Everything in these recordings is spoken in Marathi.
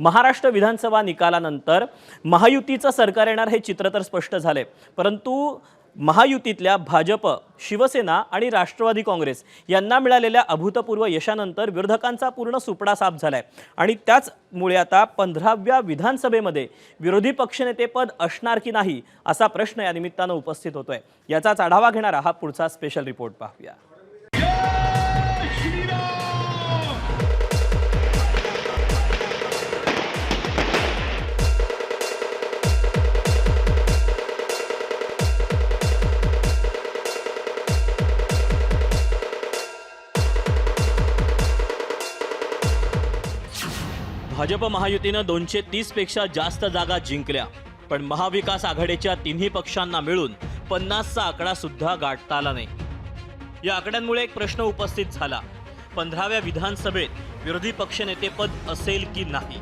महाराष्ट्र विधानसभा निकालानंतर महायुतीचं सरकार येणार हे चित्र तर स्पष्ट झाले. परंतु महायुतीतल्या भाजप शिवसेना आणि राष्ट्रवादी काँग्रेस यांना मिळालेल्या अभूतपूर्व यशानंतर विरोधकांचा पूर्ण सुपडा साफ झालाय. आणि त्याचमुळे आता पंधराव्या विधानसभेमध्ये विरोधी पक्षनेतेपद असणार की नाही असा प्रश्न या निमित्तानं उपस्थित होतोय. याचाच आढावा घेणारा हा पुढचा स्पेशल रिपोर्ट पाहूया. भाजप महायुतीनं दोनशे तीसपेक्षा जास्त जागा जिंकल्या. पण महाविकास आघाडीच्या तिन्ही पक्षांना मिळून पन्नासचा आकडा सुद्धा गाठता आला नाही. या आकड्यांमुळे एक प्रश्न उपस्थित झाला. पंधराव्या विधानसभेत विरोधी पक्षनेतेपद असेल की नाही?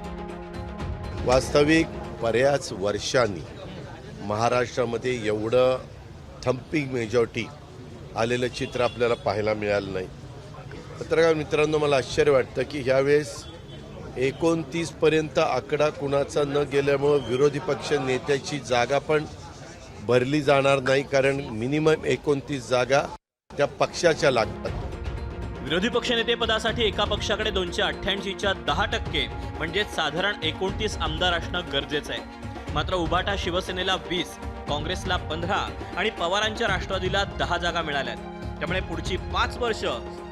वास्तविक बऱ्याच वर्षांनी महाराष्ट्रामध्ये एवढं थम्पिंग मेजॉरिटी आलेलं चित्र आपल्याला पाहायला मिळालं नाही. पत्रकार मित्रांनो मला आश्चर्य वाटतं की ह्यावेळेस एकोणतीसपर्यंत आकडा कुणाचा न गेल्यामुळं विरोधी पक्ष नेत्याची जागा पण भरली जाणार नाही कारण मिनिमम एकोणतीस जागा त्या पक्षाच्या लागतात. विरोधी पक्षनेतेपदासाठी एका पक्षाकडे दोनशे अठ्ठ्याऐंशीच्या दहा टक्के म्हणजेच साधारण एकोणतीस आमदार असणं गरजेचं आहे. मात्र उभाटा शिवसेनेला वीस काँग्रेसला पंधरा आणि पवारांच्या राष्ट्रवादीला दहा जागा मिळाल्या त्यामुळे पुढची पाच वर्ष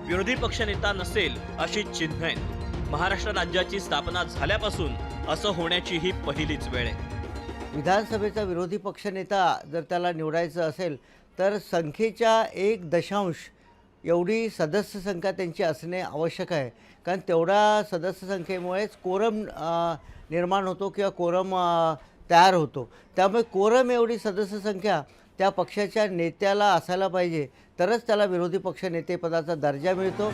विरोधी पक्षनेता नसेल अशी चिन्ह आहेत. महाराष्ट्र राज्याची स्थापना झाल्यापासून असं होण्याची ही पहिलीच वेळ आहे. विधानसभेचा विरोधी पक्षनेता जर त्याला निवडायचं असेल तर संख्येच्या एक दशांश एवढी सदस्य संख्या त्यांची असणे आवश्यक आहे. कारण तेवढ्या सदस्य संख्येमुळेच कोरम निर्माण होतो किंवा कोरम तयार होतो. त्यामुळे कोरम एवढी सदस्य संख्या त्या पक्षाच्या नेत्याला असायला पाहिजे तरच त्याला विरोधी पक्षनेतेपदाचा दर्जा मिळतो.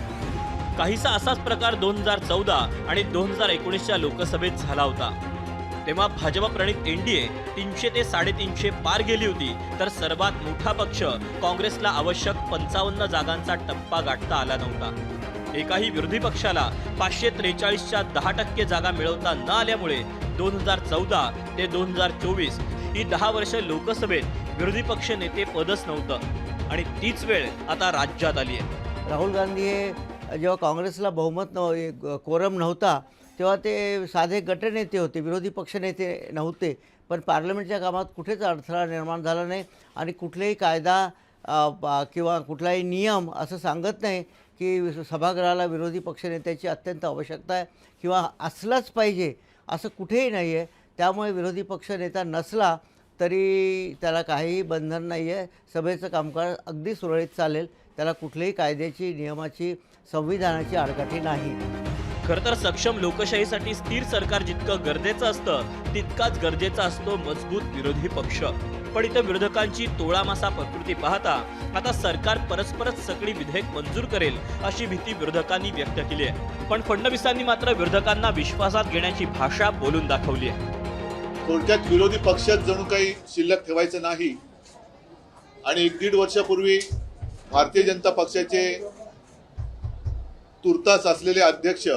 काहीसा असाच प्रकार दोन हजार चौदा आणि दोन हजार एकोणीसच्या लोकसभेत झाला होता. तेव्हा भाजप प्रणित एनडीए तीनशे ते साडेतीनशे पार गेली होती तर सर्वात मोठा पक्ष काँग्रेसला आवश्यक पंचावन्न जागांचा टप्पा गाठता आला नव्हता. एकाही विरोधी पक्षाला पाचशे त्रेचाळीसच्या दहा टक्के जागा मिळवता न आल्यामुळे दोन हजार चौदा ते दोन हजार चोवीस ही दहा वर्ष लोकसभेत विरोधी पक्ष नेते पदच नव्हतं. आणि तीच वेळ आता राज्यात आली आहे. राहुल गांधी हे जेव्हा काँग्रेसला बहुमत नव कोरम नव्हता तेव्हा ते साधे गटनेते होते विरोधी पक्षनेते नव्हते पण पार्लमेंटच्या कामात कुठेच अडथळा निर्माण झाला नाही आणि कुठलाही कायदा किंवा कुठलाही नियम असं सांगत नाही की सभागृहाला विरोधी पक्षनेत्याची अत्यंत आवश्यकता आहे किंवा असलाच पाहिजे असं कुठेही नाही आहे. त्यामुळे विरोधी पक्षनेता नसला तरी त्याला काहीही बंधन नाही आहे. सभेचं कामकाज अगदी सुरळीत चालेल. त्याला कुठल्याही कायद्याची नियमाची संविधानाची आडकाठी नाही. खरं तर सक्षम लोकशाहीसाठी स्थिर सरकार जितकं गरजेचं असतं तितकाच गरजेचा असतो मजबूत विरोधी पक्ष. पण इथं विरोधकांची तोळामासा प्रकृती पाहता आता सरकार परस्परच सगळी विधेयक मंजूर करेल अशी भीती विरोधकांनी व्यक्त केली आहे. पण फडणवीसांनी मात्र विरोधकांना विश्वासात घेण्याची भाषा बोलून दाखवली आहे. थोडक्यात विरोधी पक्षात जणू काही शिल्लक ठेवायचं नाही. आणि एक दीड वर्षापूर्वी भारतीय जनता पक्षाचे तुर्तास असलेले अध्यक्ष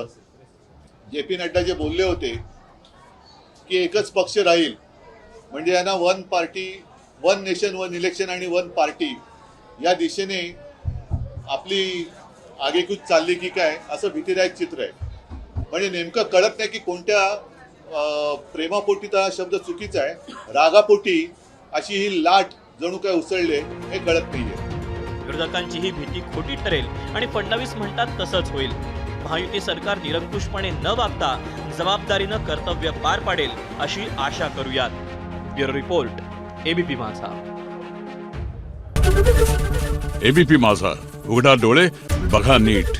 जे पी नड्डा जे बोलले होते की एकच पक्ष राहील म्हणजे यांना one party one nation one election आणि वन पार्टी या दिशेने आपली आगेकूच चालली की काय असं भीतीदायक चित्र आहे. म्हणजे नेमकं कळत नाही की कोणत्या प्रेमापोटी तर हा शब्द चुकीचा आहे. रागापोटी अशी ही लाट जणू काय उसळले हे कळत नाहीये. विरोधकांची ही भीती खोटी ठरेल आणि फडणवीस म्हणतात तसंच होईल. महायुती सरकार निरंकुशपणे न वागता जबाबदारीनं कर्तव्य पार पाडेल अशी आशा करूयात. Bureau report ABP Majha. ABP Majha. उघडा डोळे बघा नीट.